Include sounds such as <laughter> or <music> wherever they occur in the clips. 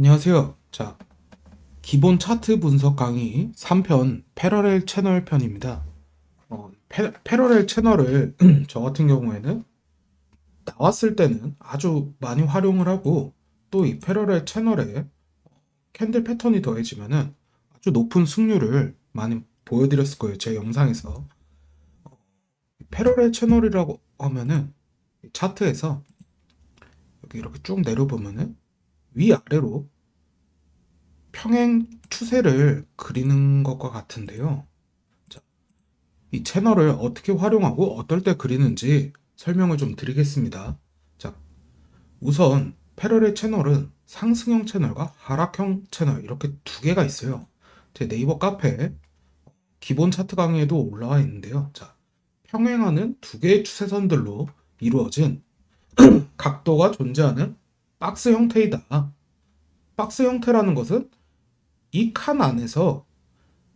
안녕하세요. 자, 기본 차트 분석 강의 3편 패러렐 채널 편입니다. 어, 패, 패러렐 채널을 <clears throat> 저 같은 경우에는 나왔을 때는 아주 많이 활용을 하고 또 이 패러렐 채널에 캔들 패턴이 더해지면은 아주 높은 승률을 많이 보여드렸을 거예요. 제 영상에서. 어, 패러렐 채널이라고 하면은 이 차트에서 여기 이렇게 쭉 내려보면은 위아래로 평행 추세를 그리는 것과 같은데요. 자, 이 채널을 어떻게 활용하고 어떨 때 그리는지 설명을 좀 드리겠습니다. 자, 우선 패러렐 채널은 상승형 채널과 하락형 채널 이렇게 두 개가 있어요. 제 네이버 카페 기본 차트 강의에도 올라와 있는데요. 자, 평행하는 두 개의 추세선들로 이루어진 <clears throat> 각도가 존재하는 박스 형태이다. 박스 형태라는 것은 이 칸 안에서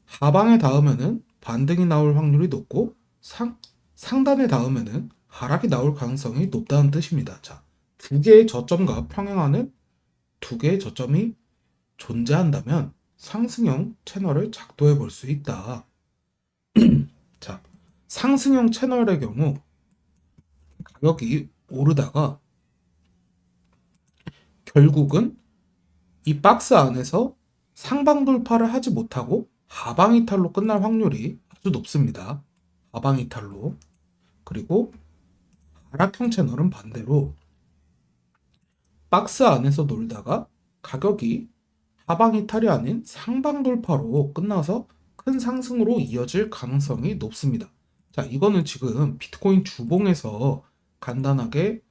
하방에 닿으면은 반등이 나올 확률이 높고 상, 상단에 닿으면은 하락이 나올 가능성이 높다는 뜻입니다. 자, 두 개의 저점과 평행하는 두 개의 저점이 존재한다면 상승형 채널을 작동해 볼 수 있다. <clears throat> 자, 상승형 채널의 경우 가격이 오르다가 결국은 이 박스 안에서 상방 돌파를 하지 못하고 하방 이탈로 끝날 확률이 아주 높습니다. 하방 이탈로. 그리고 하락형 채널은 반대로 박스 안에서 놀다가 가격이 하방 이탈이 아닌 상방 돌파로 끝나서 큰 상승으로 이어질 가능성이 높습니다. 자, 이거는 지금 비트코인 주봉에서 간단하게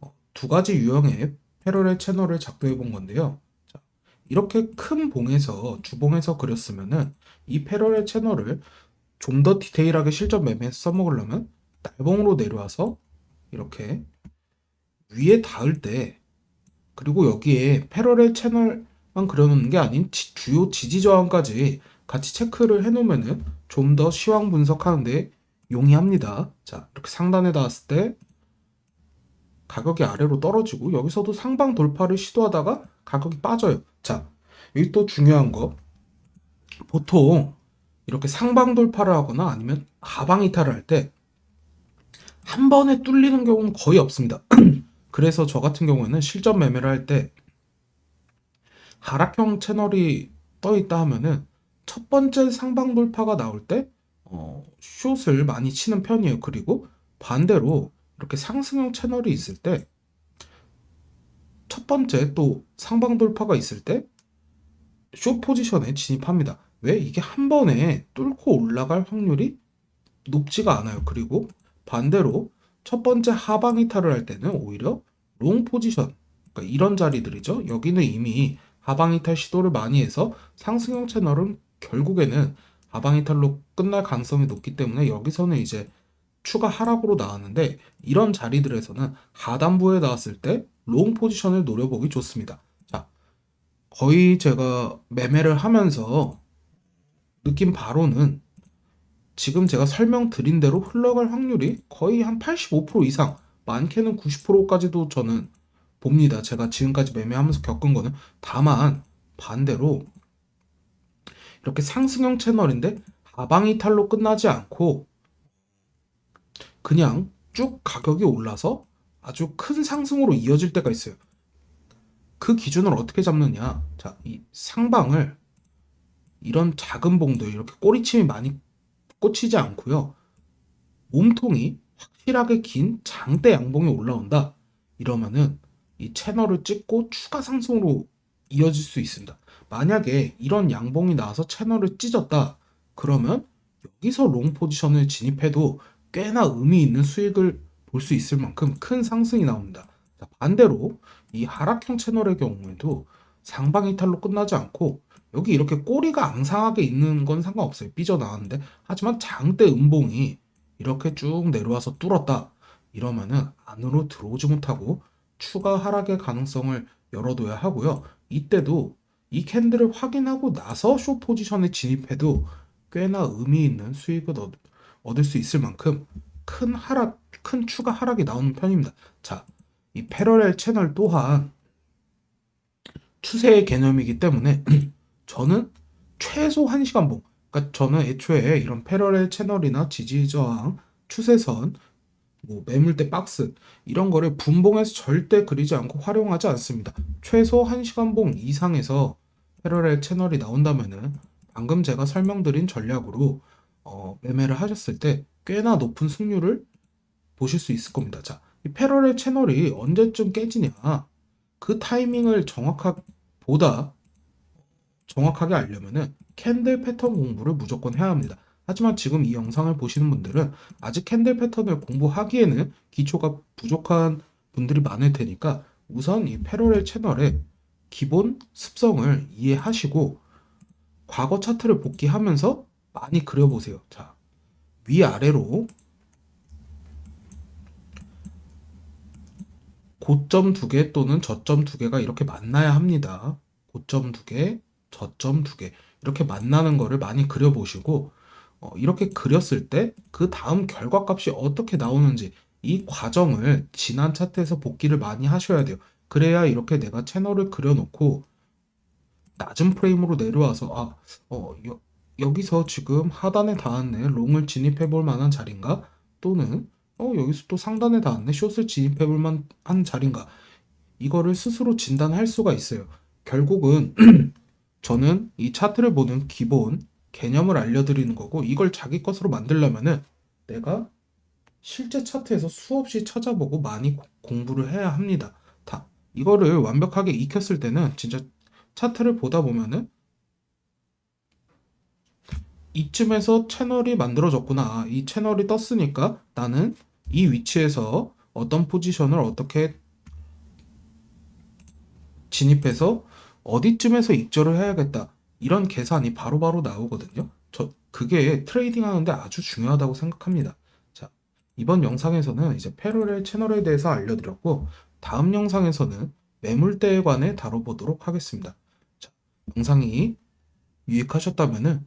어, 두 가지 유형의 패러렐 채널을 작동해 본 건데요. 자, 이렇게 큰 봉에서 주봉에서 그렸으면은 이 패러렐 채널을 좀 더 디테일하게 실전 매매에서 써먹으려면 날봉으로 내려와서 이렇게 위에 닿을 때 그리고 여기에 패러렐 채널만 그려놓는 게 아닌 지- 주요 지지 저항까지 같이 체크를 해놓으면은 좀 더 시황 분석하는데 용이합니다. 자, 이렇게 상단에 닿았을 때 가격이 아래로 떨어지고 여기서도 상방 돌파를 시도하다가 가격이 빠져요. 자, 여기 또 중요한 거. 보통 이렇게 상방 돌파를 하거나 아니면 하방 이탈을 할 때 한 번에 뚫리는 경우는 거의 없습니다. <clears throat> 그래서 저 같은 경우에는 실전 매매를 할 때 하락형 채널이 떠 있다 하면은 첫 번째 상방 돌파가 나올 때 어, 숏을 많이 치는 편이에요. 그리고 반대로 이렇게 상승형 채널이 있을 때 첫 번째 또 상방 돌파가 있을 때 숏 포지션에 진입합니다. 왜? 이게 한 번에 뚫고 올라갈 확률이 높지가 않아요. 그리고 반대로 첫 번째 하방 이탈을 할 때는 오히려 롱 포지션, 그러니까 이런 자리들이죠. 여기는 이미 하방 이탈 시도를 많이 해서 상승형 채널은 결국에는 하방 이탈로 끝날 가능성이 높기 때문에 여기서는 이제 추가 하락으로 나왔는데 이런 자리들에서는 하단부에 나왔을 때 롱 포지션을 노려보기 좋습니다. 자, 거의 제가 매매를 하면서 느낀 바로는 지금 제가 설명드린 대로 흘러갈 확률이 거의 한 85% 이상, 많게는 90%까지도 저는 봅니다. 제가 지금까지 매매하면서 겪은 거는 다만 반대로 이렇게 상승형 채널인데 하방 이탈로 끝나지 않고 그냥 쭉 가격이 올라서 아주 큰 상승으로 이어질 때가 있어요. 그 기준을 어떻게 잡느냐? 자, 이 상방을 이런 작은 봉들 이렇게 꼬리침이 많이 꽂히지 않고요. 몸통이 확실하게 긴 장대 양봉이 올라온다. 이러면은 이 채널을 찍고 추가 상승으로 이어질 수 있습니다. 만약에 이런 양봉이 나와서 채널을 찢었다. 그러면 여기서 롱 포지션을 진입해도 꽤나 의미 있는 수익을 볼 수 있을 만큼 큰 상승이 나옵니다. 자, 반대로 이 하락형 채널의 경우에도 상방 이탈로 끝나지 않고 여기 이렇게 꼬리가 앙상하게 있는 건 상관없어요. 삐져나왔는데 하지만 장대 음봉이 이렇게 쭉 내려와서 뚫었다. 이러면은 안으로 들어오지 못하고 추가 하락의 가능성을 열어둬야 하고요. 이때도 이 캔들을 확인하고 나서 숏 포지션에 진입해도 꽤나 의미 있는 수익을 얻, 얻을 수 있을 만큼 큰 하락, 큰 추가 하락이 나오는 편입니다. 자, 이 패러렐 채널 또한 추세의 개념이기 때문에 <clears throat> 저는 최소 1시간 봉. 그러니까 저는 애초에 이런 패러렐 채널이나 지지 저항, 추세선, 뭐 매물대 박스 이런 거를 분봉해서 절대 그리지 않고 활용하지 않습니다. 최소 1시간 봉 이상에서 패러렐 채널이 나온다면은 방금 제가 설명드린 전략으로 어, 매매를 하셨을 때 꽤나 높은 승률을 보실 수 있을 겁니다. 자, 이 패러렐 채널이 언제쯤 깨지냐? 그 타이밍을 정확하게 보다 정확하게 알려면은 캔들 패턴 공부를 무조건 해야 합니다. 하지만 지금 이 영상을 보시는 분들은 아직 캔들 패턴을 공부하기에는 기초가 부족한 분들이 많을 테니까 우선 이 패러렐 채널의 기본 습성을 이해하시고 과거 차트를 복귀하면서 많이 그려보세요. 자, 위아래로 고점 두 개 또는 저점 두 개가 이렇게 만나야 합니다. 고점 두 개, 저점 두 개. 이렇게 만나는 거를 많이 그려보시고, 어, 이렇게 그렸을 때 그 다음 결과 값이 어떻게 나오는지 이 과정을 지난 차트에서 복기를 많이 하셔야 돼요. 그래야 이렇게 내가 채널을 그려놓고 낮은 프레임으로 내려와서, 아, 어, 여, 여기서 지금 하단에 닿았네. 롱을 진입해 볼 만한 자리인가? 또는 어, 여기서 또 상단에 닿았네. 숏을 진입해 볼 만한 자리인가? 이거를 스스로 진단할 수가 있어요. 결국은 <clears throat> 저는 이 차트를 보는 기본 개념을 알려드리는 거고 이걸 자기 것으로 만들려면은 내가 실제 차트에서 수없이 찾아보고 많이 고- 공부를 해야 합니다. 다 이거를 완벽하게 익혔을 때는 진짜 차트를 보다 보면은 이쯤에서 채널이 만들어졌구나. 이 채널이 떴으니까 나는 이 위치에서 어떤 포지션을 어떻게 진입해서 어디쯤에서 입절을 해야겠다. 이런 계산이 바로 바로 나오거든요. 저 그게 트레이딩 하는데 아주 중요하다고 생각합니다. 자, 이번 영상에서는 이제 패러렐 채널에 대해서 알려드렸고 다음 영상에서는 매물대에 관해 다뤄보도록 하겠습니다. 자, 영상이 유익하셨다면은